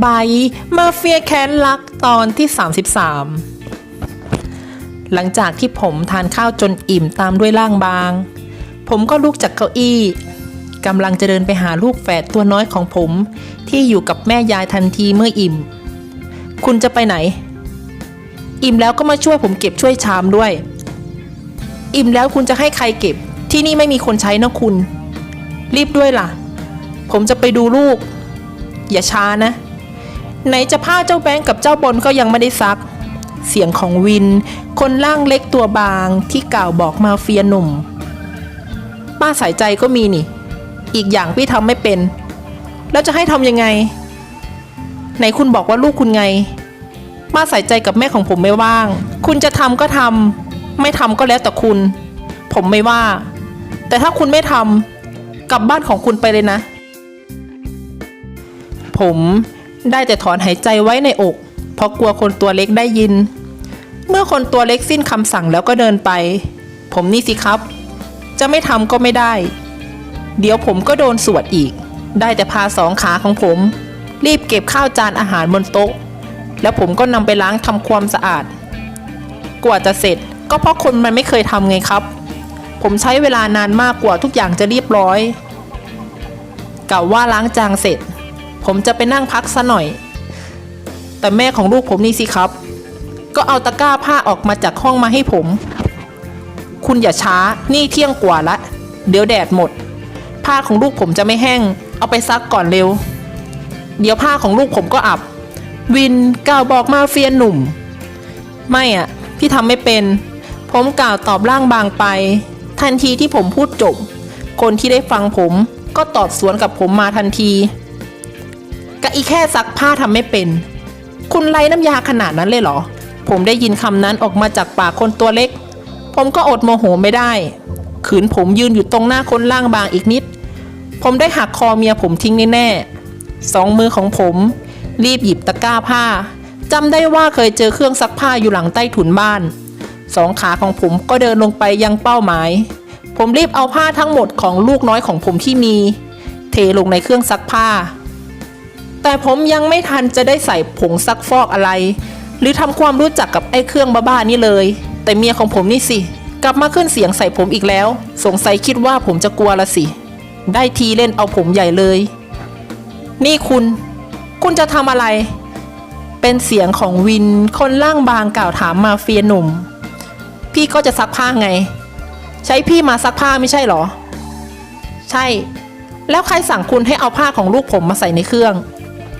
ใบมาเฟียแค้นรักตอนที่ 33 หลังจากที่ผมทานข้าวจนอิ่มตามด้วยร่างบาง ผมก็ลุกจากเก้าอี้กำลังจะเดินไปหาลูกแฝดตัวน้อยของผม ที่อยู่กับแม่ยายทันทีเมื่ออิ่ม คุณจะไปไหน อิ่มแล้วก็มาช่วยผมเก็บช่วยชามด้วย อิ่มแล้วคุณจะให้ใครเก็บ ที่นี่ไม่มีคนใช้นะคุณ รีบด้วยล่ะ ผมจะไปดูลูกอย่าช้านะ ไหนจะผ้าเจ้าแบงค์กับเจ้าบนก็ยังไม่ได้ซัก เสียงของวิน คนร่างเล็กตัวบางที่กล่าวบอกมาเฟียหนุ่ม ป้าสายใจก็มีนี่ อีกอย่างพี่ทำไม่เป็น แล้วจะให้ทำยังไง ไหนคุณบอกว่าลูกคุณไง ป้าสายใจกับแม่ของผมไม่ว่าง คุณจะทำก็ทำไม่ทำก็แล้วแต่คุณ ผมไม่ว่า แต่ถ้าคุณไม่ทำกลับบ้านของคุณไปเลยนะ ผม ได้แต่ถอนหายใจไว้ในอก เพราะกลัวคนตัวเล็กได้ยิน เมื่อคนตัวเล็กสิ้นคำสั่งแล้วก็เดินไป ผมนี่สิครับ จะไม่ทำก็ไม่ได้ เดี๋ยวผมก็โดนสวดอีก ได้แต่พาสองขาของผม รีบเก็บข้าวจานอาหารบนโต๊ะ แล้วผมก็นำไปล้างทำความสะอาด กว่าจะเสร็จก็เพราะคนมันไม่เคยทำไงครับ ผมใช้เวลานานมากกว่าทุกอย่างจะเรียบร้อยกล่าวว่าล้างจางเสร็จ ผมจะไปนั่งพักซะหน่อย แต่แม่ของลูกผมนี่สิครับ ก็เอาตะกร้าผ้าออกมาจากห้องมาให้ผม คุณอย่าช้านี่เที่ยงกว่าละ เดี๋ยวแดดหมด ผ้าของลูกผมจะไม่แห้ง เอาไปซักก่อนเร็ว เดี๋ยวผ้าของลูกผมก็อับ วินกล่าวบอกมาเฟียหนุ่ม ไม่อะพี่ทำไม่เป็น ผมกล่าวตอบร่างบางไป ทันทีที่ผมพูดจบ คนที่ได้ฟังผมก็ตอบสวนกับผมมาทันที กะอีแค่ซักผ้าทำไม่เป็น คุณไร้น้ำยาขนาดนั้นเลยเหรอ ผมได้ยินคำนั้นออกมาจากปากคนตัวเล็ก ผมก็อดโมโหไม่ได้ ขืนผมยืนอยู่ตรงหน้าคนล่างบางอีกนิด ผมได้หักคอเมียผมทิ้งแน่ๆสองมือของผม รีบหยิบตะกร้าผ้าจำได้ว่าเคยเจอเครื่องซักผ้าอยู่หลังใต้ถุนบ้าน สองขาของผมก็เดินลงไปยังเป้าหมาย ผมรีบเอาผ้าทั้งหมดของลูกน้อยของผมที่มี เทลงในเครื่องซักผ้า แต่ผมยังไม่ทันจะได้ใส่ผงซักฟอกอะไร หรือทำความรู้จักกับไอ้เครื่องบ้าๆนี่เลย แต่เมียของผมนี่สิ กลับมาขึ้นเสียงใส่ผมอีกแล้ว สงสัยคิดว่าผมจะกลัวละสิ ได้ทีเล่นเอาผมใหญ่เลย นี่คุณ คุณจะทำอะไร เป็นเสียงของวินคนล่างบางกล่าวถามมาเฟียหนุ่ม พี่ก็จะซักผ้าไง ใช้พี่มาซักผ้าไม่ใช่เหรอ ใช่ แล้วใครสั่งคุณให้เอาผ้าของลูกผมมาใส่ในเครื่อง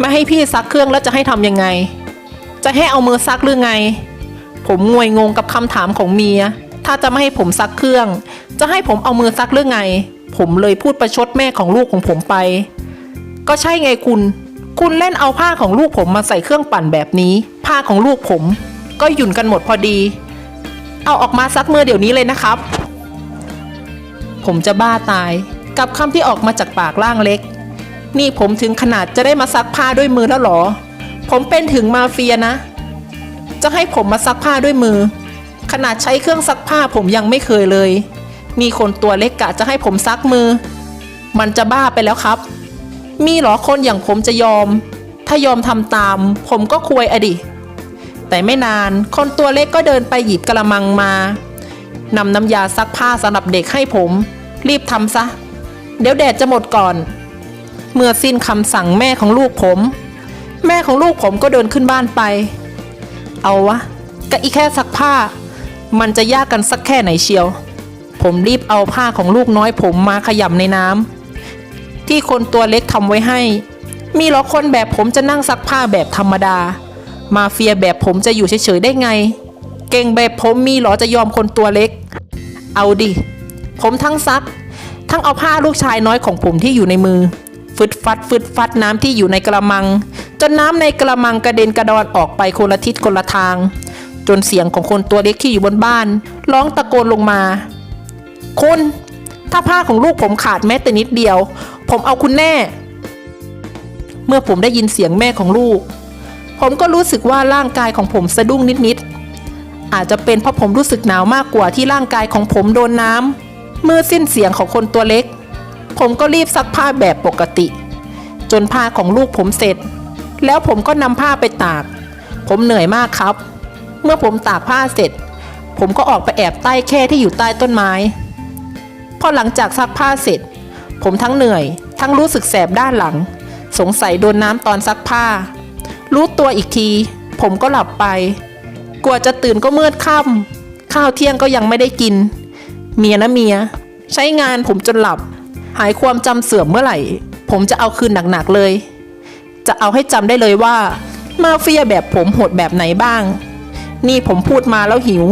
ไม่ให้พี่ซักเครื่องแล้วจะให้ทำยังไง จะให้เอามือซักหรือไง ผมงวยงงกับคำถามของเมีย ถ้าจะไม่ให้ผมซักเครื่อง จะให้ผมเอามือซักหรือไง ผมเลยพูดประชดแม่ของลูกของผมไป ก็ใช่ไงคุณ คุณเล่นเอาผ้าของลูกผมมาใส่เครื่องปั่นแบบนี้ ผ้าของลูกผม ก็หยุ่นกันหมดพอดี เอาออกมาซักมือเดี๋ยวนี้เลยนะครับ ผมจะบ้าตาย กับคำที่ออกมาจากปากล่างเล็ก นี่ผมถึงขนาดจะได้มาซักผ้าด้วยมือแล้วหรอ ผมเป็นถึงมาเฟียนะ จะให้ผมมาซักผ้าด้วยมือ ขนาดใช้เครื่องซักผ้าผมยังไม่เคยเลย มีคนตัวเล็กกะจะให้ผมซักมือ มันจะบ้าไปแล้วครับ มีหรอคนอย่างผมจะยอม ถ้ายอมทำตาม ผมก็ควยอดิ แต่ไม่นาน คนตัวเล็กก็เดินไปหยิบกระมังมานำน้ำยาซักผ้าสำหรับเด็กให้ผม รีบทำซะ เดี๋ยวแดดจะหมดก่อน เมื่อสิ้นคำสั่งแม่ของลูกผม แม่ของลูกผมก็เดินขึ้นบ้านไป เอาวะก็อีแค่ซักผ้า มันจะยากกันสักแค่ไหนเชียว ผมรีบเอาผ้าของลูกน้อยผมมาขยำในน้ำที่คนตัวเล็กทำไว้ให้ มีหรอคนแบบผมจะนั่งซักผ้าแบบธรรมดา มาเฟียแบบผมจะอยู่เฉยๆได้ไง เก่งแบบผมมีหรอจะยอมคนตัวเล็ก เอาดิ ผมทั้งซัก ทั้งเอาผ้าลูกชายน้อยของผมที่อยู่ในมือ ฟึดฟัดฟึดฟัดน้ำที่อยู่ในกระมัง จนน้ำในกระมังกระเด็นกระดอนออกไปคนละทิศคนละทาง จนเสียงของคนตัวเล็กที่อยู่บนบ้าน ร้องตะโกนลงมา คุณ ถ้าผ้าของลูกผมขาดแม้แต่นิดเดียว ผมเอาคุณแน่ เมื่อผมได้ยินเสียงแม่ของลูก ผมก็รู้สึกว่าร่างกายของผมสะดุ้งนิดๆอาจจะเป็นเพราะผมรู้สึกหนาวมากกว่าที่ร่างกายของผมโดนน้ำเมื่อสิ้นเสียงของคนตัวเล็ก ผมก็รีบซักผ้าแบบปกติ จนผ้าของลูกผมเสร็จ แล้วผมก็นำผ้าไปตาก ผมเหนื่อยมากครับ เมื่อผมตากผ้าเสร็จ ผมก็ออกไปแอบใต้แค่ที่อยู่ใต้ต้นไม้ พอหลังจากซักผ้าเสร็จ ผมทั้งเหนื่อยทั้งรู้สึกแสบด้านหลัง สงสัยโดนน้ำตอนซักผ้า รู้ตัวอีกที ผมก็หลับไป กว่าจะตื่นก็มืดค่ำข้าวเที่ยงก็ยังไม่ได้กิน เมียนะเมีย ใช้งานผมจนหลับ หายความจำเสื่อมเมื่อไหร่ ผมจะเอาคืนหนักๆเลย จะเอาให้จำได้เลยว่า มาเฟียแบบผมโหดแบบไหนบ้าง นี่ผมพูดมาแล้วหิว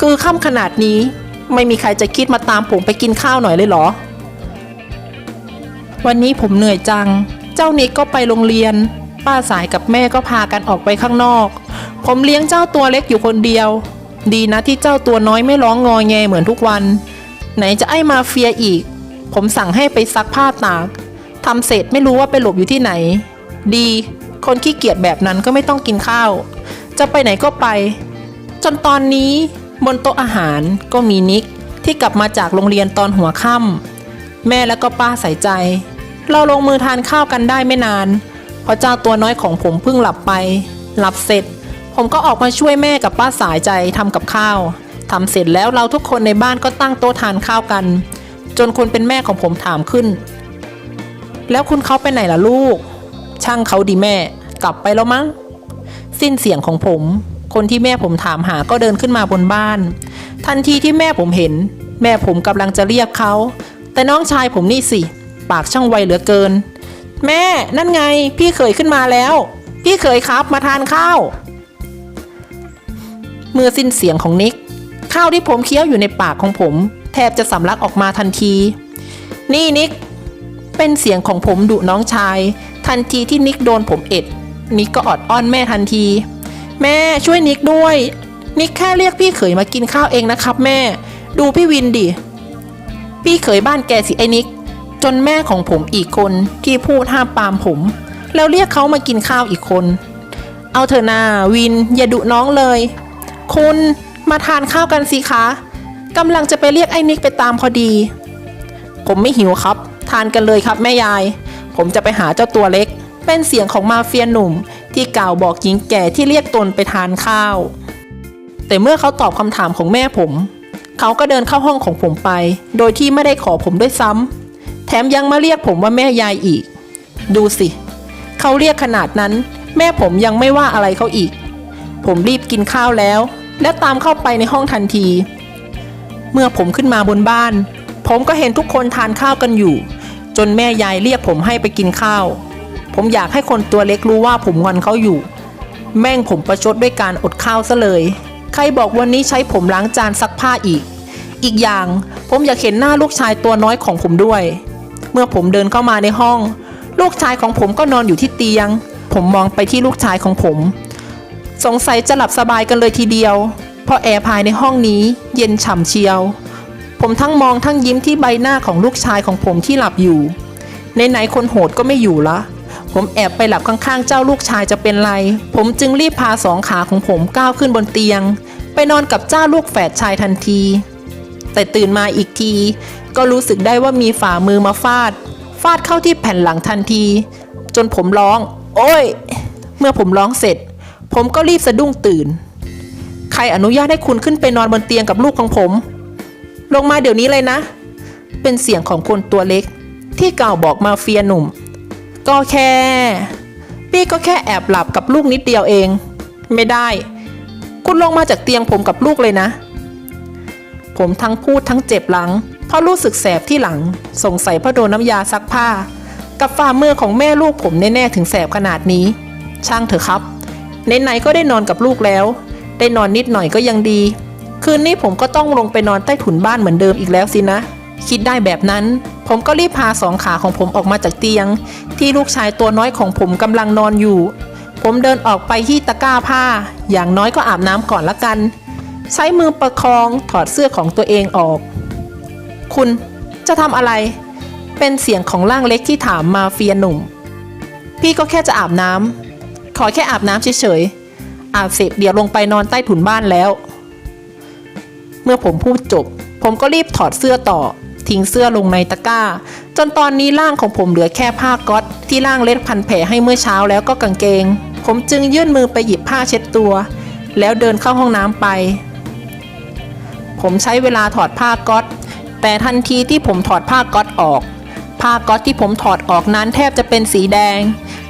คือค่ำขนาดนี้ ไม่มีใครจะคิดมาตามผมไปกินข้าวหน่อยเลยเหรอ วันนี้ผมเหนื่อยจัง เจ้านิกก็ไปโรงเรียน ป้าสายกับแม่ก็พากันออกไปข้างนอก ผมเลี้ยงเจ้าตัวเล็กอยู่คนเดียว ดีนะที่เจ้าตัวน้อยไม่ร้องงอแงเหมือนทุกวัน ไหนจะไอ้มาเฟียอีก ผมสั่งให้ไปซักผ้าตากทำเสร็จไม่รู้ว่าไปหลบอยู่ที่ไหน ดี คนขี้เกียจแบบนั้นก็ไม่ต้องกินข้าว จะไปไหนก็ไป จนตอนนี้บนโต๊ะอาหารก็มีนิกที่กลับมาจากโรงเรียนตอนหัวค่ำแม่และก็ป้าใส่ใจ เราลงมือทานข้าวกันได้ไม่นาน เพราะเจ้าตัวน้อยของผมเพิ่งหลับไป หลับเสร็จ ผมก็ออกมาช่วยแม่กับป้าสายใจทำกับข้าวทำเสร็จแล้วเราทุกคนในบ้านก็ตั้งโต๊ะทานข้าวกัน จนคนเป็นแม่ของผมถามขึ้น แล้วคุณเขาไปไหนล่ะลูก ช่างเขาดีแม่ กลับไปแล้วมั้ง สิ้นเสียงของผม คนที่แม่ผมถามหาก็เดินขึ้นมาบนบ้าน ทันทีที่แม่ผมเห็น แม่ผมกำลังจะเรียกเขา แต่น้องชายผมนี่สิ ปากช่างไวเหลือเกิน แม่นั่นไง พี่เขยขึ้นมาแล้ว พี่เขยครับมาทานข้าวเมื่อสิ้นเสียงของนิกข้าวที่ผมเคี้ยวอยู่ในปากของผม บจะสำลักออกมาทันที นี่นิก เป็นเสียงของผมดุน้องชาย ทันทีที่นิกโดนผมเอ็ด นิกก็อดอ้อนแม่ทันที แม่ช่วยนิกด้วย นิกแค่เรียกพี่เขยมากินข้าวเองนะครับ แม่ ดูพี่วินดิ พี่เขยบ้านแกสิไอ้นิก จนแม่ของผมอีกคนที่พูดห้ามปามผม แล้วเรียกเขามากินข้าวอีกคน เอาเถอะนาวินอย่าดุน้องเลย คุณมาทานข้าวกันสิคะ กำลังจะไปเรียกไอ้นิกไปตามพอดี ผมไม่หิวครับ ทานกันเลยครับแม่ยาย ผมจะไปหาเจ้าตัวเล็ก เป็นเสียงของมาเฟียหนุ่ม ที่กล่าวบอกหญิงแก่ที่เรียกตนไปทานข้าว แต่เมื่อเขาตอบคำถามของแม่ผม เขาก็เดินเข้าห้องของผมไป โดยที่ไม่ได้ขอผมด้วยซ้ำแถมยังมาเรียกผมว่าแม่ยายอีก ดูสิ เขาเรียกขนาดนั้น แม่ผมยังไม่ว่าอะไรเขาอีก ผมรีบกินข้าวแล้ว และตามเข้าไปในห้องทันที เมื่อผมขึ้นมาบนบ้าน ผมก็เห็นทุกคนทานข้าวกันอยู่ จนแม่ยายเรียกผมให้ไปกินข้าว ผมอยากให้คนตัวเล็กรู้ว่าผมงอนเขาอยู่ แม่งผมประชดด้วยการอดข้าวซะเลย ใครบอกวันนี้ใช้ผมล้างจานซักผ้าอีก อีกอย่างผมอยากเห็นหน้าลูกชายตัวน้อยของผมด้วย เมื่อผมเดินเข้ามาในห้อง ลูกชายของผมก็นอนอยู่ที่เตียง ผมมองไปที่ลูกชายของผม สงสัยจะหลับสบายกันเลยทีเดียว เพราะแอร์ภายในห้องนี้เย็นฉ่ำเชียว ผมทั้งมองทั้งยิ้มที่ใบหน้าของลูกชายของผมที่หลับอยู่ในไหนคนโหดก็ไม่อยู่ละ ผมแอบไปหลับข้างๆ เจ้าลูกชายจะเป็นไร ผมจึงรีบพาสองขาของผมก้าวขึ้นบนเตียง ไปนอนกับเจ้าลูกแฝดชายทันที แต่ตื่นมาอีกที ก็รู้สึกได้ว่ามีฝ่ามือมาฟาด ฟาดเข้าที่แผ่นหลังทันที จนผมร้อง โอ้ย เมื่อผมร้องเสร็จ ผมก็รีบสะดุ้งตื่น รอนุญาตให้คุณขึ้นไปนอนบนเตียงกับลูกของผม ลงมาเดี๋ยวนี้เลยนะ เป็นเสียงของคนตัวเล็ก ที่กล่าวบอกมาเฟียหนุ่ม ก็แค่ พี่ก็แค่แอบหลับกับลูกนิดเดียวเอง ไม่ได้ คุณลงมาจากเตียงผมกับลูกเลยนะ ผมทั้งพูดทั้งเจ็บหลัง เพราะรู้สึกแสบที่หลัง สงสัยเพราะโดนน้ำยาซักผ้า กับฝ่ามือของแม่ลูกผมแน่ๆถึงแสบขนาดนี้ ช่างเถอะครับไหนๆก็ได้นอนกับลูกแล้ว ได้นอนนิดหน่อยก็ยังดี คืนนี้ผมก็ต้องลงไปนอนใต้ถุนบ้านเหมือนเดิมอีกแล้วสินะ คิดได้แบบนั้น ผมก็รีบพาสองขาของผมออกมาจากเตียง ที่ลูกชายตัวน้อยของผมกำลังนอนอยู่ ผมเดินออกไปที่ตะกร้าผ้า อย่างน้อยก็อาบน้ำก่อนละกัน ใช้มือประคองถอดเสื้อของตัวเองออก คุณจะทำอะไร เป็นเสียงของร่างเล็กที่ถามมาเฟียหนุ่ม พี่ก็แค่จะอาบน้ำขอแค่อาบน้ำเฉยๆ อาบเสร็จเดี๋ยวลงไปนอนใต้ถุนบ้านแล้ว เมื่อผมพูดจบ ผมก็รีบถอดเสื้อต่อ ทิ้งเสื้อลงในตะกร้า จนตอนนี้ร่างของผมเหลือแค่ผ้าก๊อตที่ล่างเล็ดพันแผลให้เมื่อเช้าแล้วก็กางเกง ผมจึงยื่นมือไปหยิบผ้าเช็ดตัว แล้วเดินเข้าห้องน้ำไป ผมใช้เวลาถอดผ้าก๊อตแต่ทันทีที่ผมถอดผ้าก๊อตออก ผ้าก๊อตที่ผมถอดออกนั้นแทบจะเป็นสีแดง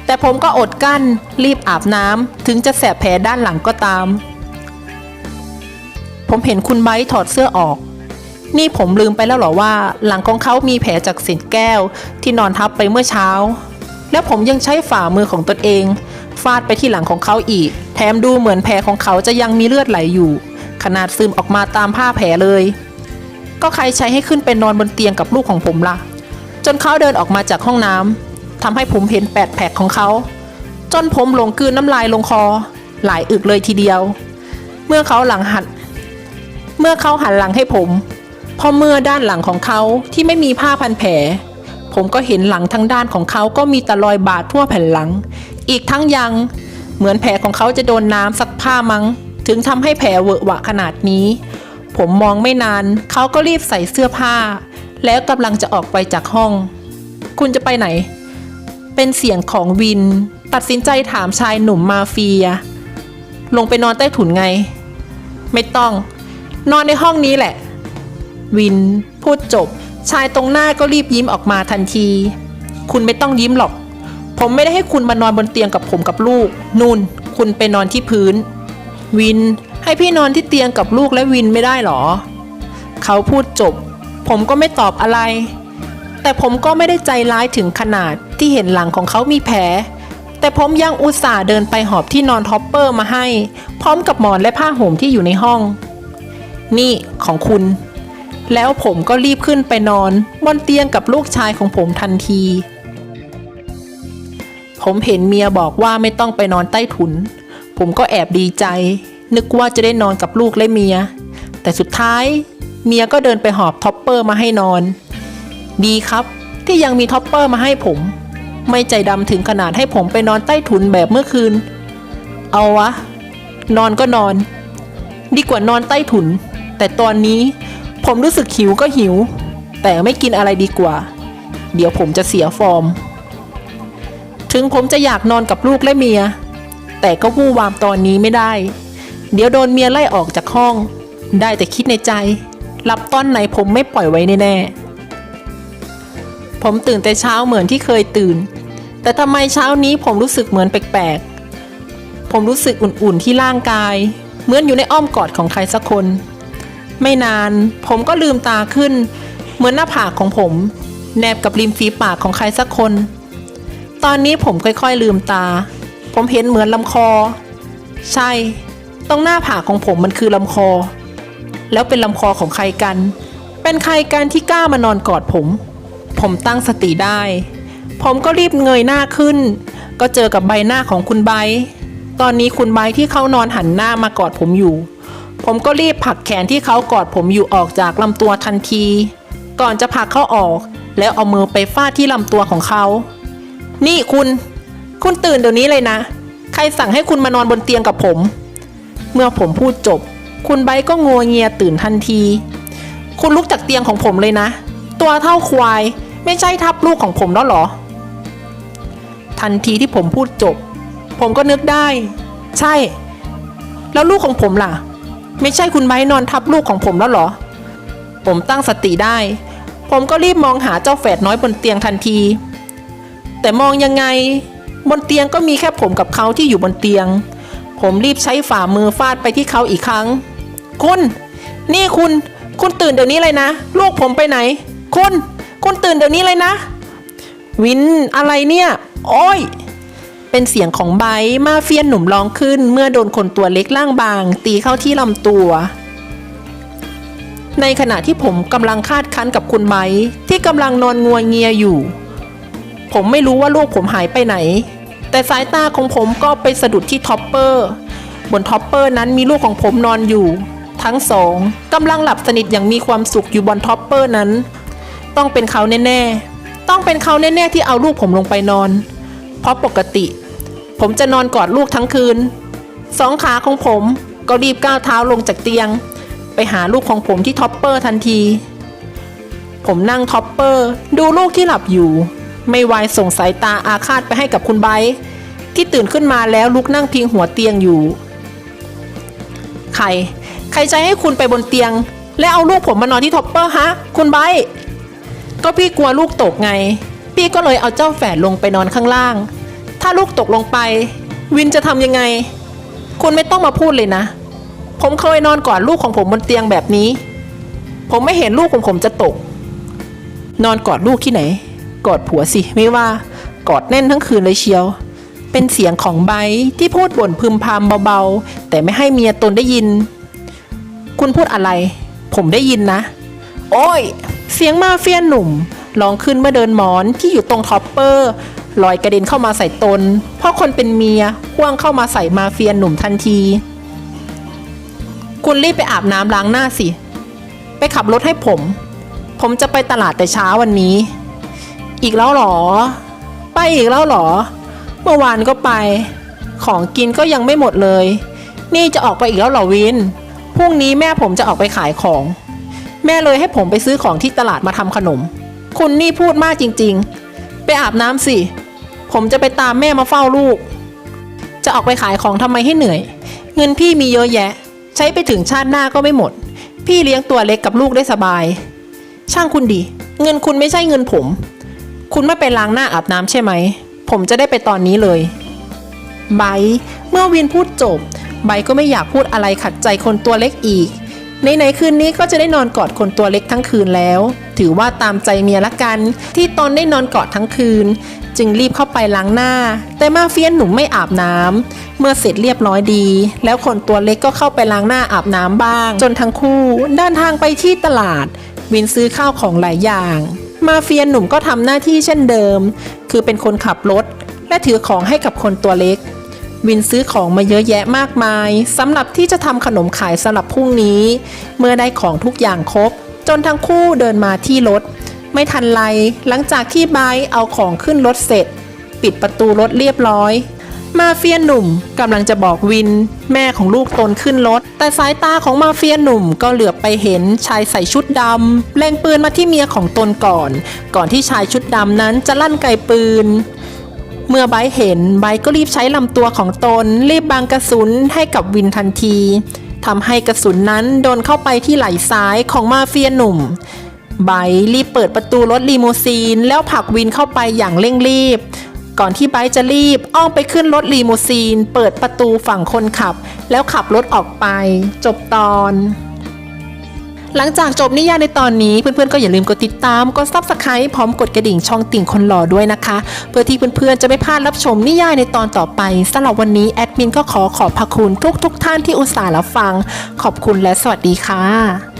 แต่ผมก็อดกั้น รีบอาบน้ำถึงจะแสบแผลด้านหลังก็ตาม ผมเห็นคุณไบร์ถอดเสื้อออก นี่ผมลืมไปแล้วหรอว่า หลังของเขามีแผลจากเศษแก้วที่นอนทับไปเมื่อเช้า แล้วผมยังใช้ฝ่ามือของตนเอง ฟาดไปที่หลังของเขาอีก แถมดูเหมือนแผลของเขาจะยังมีเลือดไหลอยู่ ขนาดซึมออกมาตามผ้าแผลเลย ก็ใครใช้ให้ขึ้นไปนอนบนเตียงกับลูกของผมล่ะ จนเขาเดินออกมาจากห้องน้ำ ทำให้ผมเห็นแปดแผลของเขา จนผมหลงกลืนน้ำลายลงคอ หลายอึกเลยทีเดียว เมื่อเขาหลังหัน เมื่อเขาหันหลังให้ผมพอเมื่อด้านหลังของเขาที่ไม่มีผ้าพันแผล ผมก็เห็นหลังทั้งด้านของเขาก็มีต่รอยบาดทั่วแผ่นหลัง อีกทั้งยัง เหมือนแผลของเขาจะโดนน้ำซักผ้ามัง้ง ถึงทำให้แผลเวอะหวะขนาดนี้ ผมมองไม่นาน เขาก็รีบใส่เสื้อผ้า แล้วกำลังจะออกไปจากห้อง คุณจะไปไหน เป็นเสียงของวิน ตัดสินใจถามชายหนุ่มมาเฟีย ลงไปนอนใต้ถุนไง ไม่ต้อง นอนในห้องนี้แหละ วิน พูดจบ ชายตรงหน้าก็รีบยิ้มออกมาทันที คุณไม่ต้องยิ้มหรอก ผมไม่ได้ให้คุณมานอนบนเตียงกับผมกับลูก นู่น คุณไปนอนที่พื้น วิน ให้พี่นอนที่เตียงกับลูกและวินไม่ได้หรอ เขาพูดจบ ผมก็ไม่ตอบอะไร แต่ผมก็ไม่ได้ใจร้ายถึงขนาดที่เห็นหลังของเขามีแผล แต่ผมยังอุตส่าห์เดินไปหอบที่นอนท็อปเปอร์มาให้ พร้อมกับหมอนและผ้าห่มที่อยู่ในห้อง นี่ของคุณ แล้วผมก็รีบขึ้นไปนอนบนเตียงกับลูกชายของผมทันที ผมเห็นเมียบอกว่าไม่ต้องไปนอนใต้ถุน ผมก็แอบดีใจ นึกว่าจะได้นอนกับลูกและเมีย แต่สุดท้าย เมียก็เดินไปหอบท็อปเปอร์มาให้นอน ดีครับ ที่ยังมีท็อปเปอร์มาให้ผม ไม่ใจดำถึงขนาดให้ผมไปนอนใต้ถุนแบบเมื่อคืน เอาวะ นอนก็นอน ดีกว่านอนใต้ถุน แต่ตอนนี้ผมรู้สึกหิวก็หิว แต่ไม่กินอะไรดีกว่า เดี๋ยวผมจะเสียฟอร์ม ถึงผมจะอยากนอนกับลูกและเมีย แต่ก็วู่วามตอนนี้ไม่ได้ เดี๋ยวโดนเมียไล่ออกจากห้อง ได้แต่คิดในใจรับตอนไหนผมไม่ปล่อยไว้แน่ๆ ผมตื่นแต่เช้าเหมือนที่เคยตื่น แต่ทำไมเช้านี้ผมรู้สึกเหมือนแปลกๆ ผมรู้สึกอุ่นๆที่ร่างกาย เหมือนอยู่ในอ้อมกอดของใครสักคน ไม่นานผมก็ลืมตาขึ้น เหมือนหน้าผากของผม แนบกับริมฝีปากของใครสักคน ตอนนี้ผมค่อยๆลืมตา ผมเห็นเหมือนลำคอ ใช่ ตรงหน้าผากของผมมันคือลำคอ แล้วเป็นลำคอของใครกัน เป็นใครกันที่กล้ามานอนกอดผม ผมตั้งสติได้ ผมก็รีบเงยหน้าขึ้น ก็เจอกับใบหน้าของคุณไบตอนนี้คุณไบที่เขานอนหันหน้ามากอดผมอยู่ ผมก็รีบผลักแขนที่เขากอดผมอยู่ออกจากลำตัวทันที ก่อนจะผลักเขาออก แล้วเอามือไปฟาดที่ลำตัวของเขา นี่คุณ คุณตื่นเดี๋ยวนี้เลยนะ ใครสั่งให้คุณมานอนบนเตียงกับผม เมื่อผมพูดจบ คุณไบก็งัวเงียตื่นทันที คุณลุกจากเตียงของผมเลยนะ ตัวเท่าควาย ไม่ใช่ทับลูกของผมแล้วเหรอ ทันทีที่ผมพูดจบ ผมก็นึกได้ ใช่ แล้วลูกของผมล่ะ ไม่ใช่คุณไบร์ทนอนทับลูกของผมแล้วเหรอ ผมตั้งสติได้ ผมก็รีบมองหาเจ้าแฝดน้อยบนเตียงทันที แต่มองยังไง บนเตียงก็มีแค่ผมกับเขาที่อยู่บนเตียง ผมรีบใช้ฝ่ามือฟาดไปที่เขาอีกครั้ง คุณ นี่คุณ คุณตื่นเดี๋ยวนี้เลยนะ ลูกผมไปไหน คุณ คุณตื่นเดี๋ยวนี้เลยนะ วินอะไรเนี่ย โอ้ย เป็นเสียงของไบร์มาเฟียนหนุ่มร้องขึ้น เมื่อโดนคนตัวเล็กล่างบาง ตีเข้าที่ลำตัว ในขณะที่ผมกำลังคาดคั้นกับคุณไบร์ทที่กำลังนอนงัวเงียอยู่ ผมไม่รู้ว่าลูกผมหายไปไหน แต่สายตาของผมก็ไปสะดุดที่ท็อปเปอร์บนท็อปเปอร์นั้นมีลูกของผมนอนอยู่ ทั้งสองกำลังหลับสนิทอย่างมีความสุขอยู่บนท็อปเปอร์นั้น ต้องเป็นเขาแน่ๆ ต้องเป็นเขาแน่ๆที่เอาลูกผมลงไปนอน เพราะปกติ ผมจะนอนกอดลูกทั้งคืน สองขาของผมก็รีบก้าวเท้าลงจากเตียง ไปหาลูกของผมที่ท็อปเปอร์ทันที ผมนั่งท็อปเปอร์ดูลูกที่หลับอยู่ ไม่วายส่งสายตาอาฆาตไปให้กับคุณไบที่ตื่นขึ้นมาแล้วลุกนั่งพิงหัวเตียงอยู่ ใคร ใครจะให้คุณไปบนเตียง และเอาลูกผมมานอนที่ท็อปเปอร์ฮะ คุณไบ ก็พี่กลัวลูกตกไง พี่ก็เลยเอาเจ้าแฝดลงไปนอนข้างล่าง ถ้าลูกตกลงไป วินจะทำยังไง คุณไม่ต้องมาพูดเลยนะ ผมเคยนอนกอดลูกของผมบนเตียงแบบนี้ ผมไม่เห็นลูกของผมจะตก นอนกอดลูกที่ไหน กอดผัวสิไม่ว่ากอดแน่นทั้งคืนเลยเชียว เป็นเสียงของไบที่พูดบ่นพึมพำเบาๆ แต่ไม่ให้เมียตนได้ยิน คุณพูดอะไร ผมได้ยินนะ โอ้ย เสียงมาเฟียหนุ่มร้องขึ้นเมื่อเดินหมอนที่อยู่ตรงท็อปเปอร์ลอยกระเด็นเข้ามาใส่ตน เพราะคนเป็นเมียห่วงเข้ามาใส่มาเฟียหนุ่มทันที คุณรีบไปอาบน้ำล้างหน้าสิ ไปขับรถให้ผม ผมจะไปตลาดแต่เช้าวันนี้ อีกแล้วหรอ ไปอีกแล้วหรอ เมื่อวานก็ไป ของกินก็ยังไม่หมดเลย นี่จะออกไปอีกแล้วหรอวิน พรุ่งนี้แม่ผมจะออกไปขายของ แม่เลยให้ผมไปซื้อของที่ตลาดมาทำขนม คุณนี่พูดมากจริงๆ ไปอาบน้ำสิ ผมจะไปตามแม่มาเฝ้าลูก จะออกไปขายของทำไมให้เหนื่อย เงินพี่มีเยอะแยะ ใช้ไปถึงชาติหน้าก็ไม่หมด พี่เลี้ยงตัวเล็กกับลูกได้สบาย ช่างคุณดี เงินคุณไม่ใช่เงินผม คุณไม่ไปล้างหน้าอาบน้ำใช่ไหม ผมจะได้ไปตอนนี้เลยไบเมื่อวินพูดจบ ไบก็ไม่อยากพูดอะไรขัดใจคนตัวเล็กอีก ในๆคืนนี้ก็จะได้นอนกอดคนตัวเล็กทั้งคืนแล้ว ถือว่าตามใจเมียละกัน ที่ตนได้นอนกอดทั้งคืน จึงรีบเข้าไปล้างหน้า แต่มาเฟียนหนุ่มไม่อาบน้ำเมื่อเสร็จเรียบร้อยดี แล้วคนตัวเล็กก็เข้าไปล้างหน้าอาบน้ำบ้าง จนทั้งคู่เดินทางไปที่ตลาด วินซื้อข้าวของหลายอย่าง มาเฟียนหนุ่มก็ทำหน้าที่เช่นเดิม คือเป็นคนขับรถ และถือของให้กับคนตัวเล็ก วินซื้อของมาเยอะแยะมากมายสำหรับที่จะทำขนมขายสำหรับพรุ่งนี้ เมื่อได้ของทุกอย่างครบ จนทั้งคู่เดินมาที่รถ ไม่ทันไร หลังจากที่ไบเอาของขึ้นรถเสร็จ ปิดประตูรถเรียบร้อย มาเฟียหนุ่มกำลังจะบอกวิน แม่ของลูกตนขึ้นรถ แต่สายตาของมาเฟียหนุ่มก็เหลือบไปเห็นชายใส่ชุดดำแรงปืนมาที่เมียของตนก่อน ก่อนที่ชายชุดดำนั้นจะลั่นไกปืน เมื่อไบเห็นไบก็รีบใช้ลำตัวของตน รีบบังกระสุนให้กับวินทันทีทำให้กระสุนนั้นโดนเข้าไปที่ไหล่ซ้ายของมาเฟียหนุ่ม ไบรีบเปิดประตูรถลีมูซีน แล้วผลักวินเข้าไปอย่างเร่งรีบ ก่อนที่ไบจะรีบอ้อมไปขึ้นรถลีมูซีน เปิดประตูฝั่งคนขับ แล้วขับรถออกไป จบตอน หลังจากจบนิยายในตอนนี้เพื่อนๆก็อย่าลืมกดติดตามกดซับสไครต์พร้อมกดกระดิ่งช่องติ่งคนหล่อด้วยนะคะ เพื่อที่เพื่อนๆจะไม่พลาดรับชมนิยายในตอนต่อไปสำหรับวันนี้แอดมินก็ขอขอบพระคุณทุกๆทท่านที่อุตส่าห์รับฟัง ขอบคุณและสวัสดีค่ะ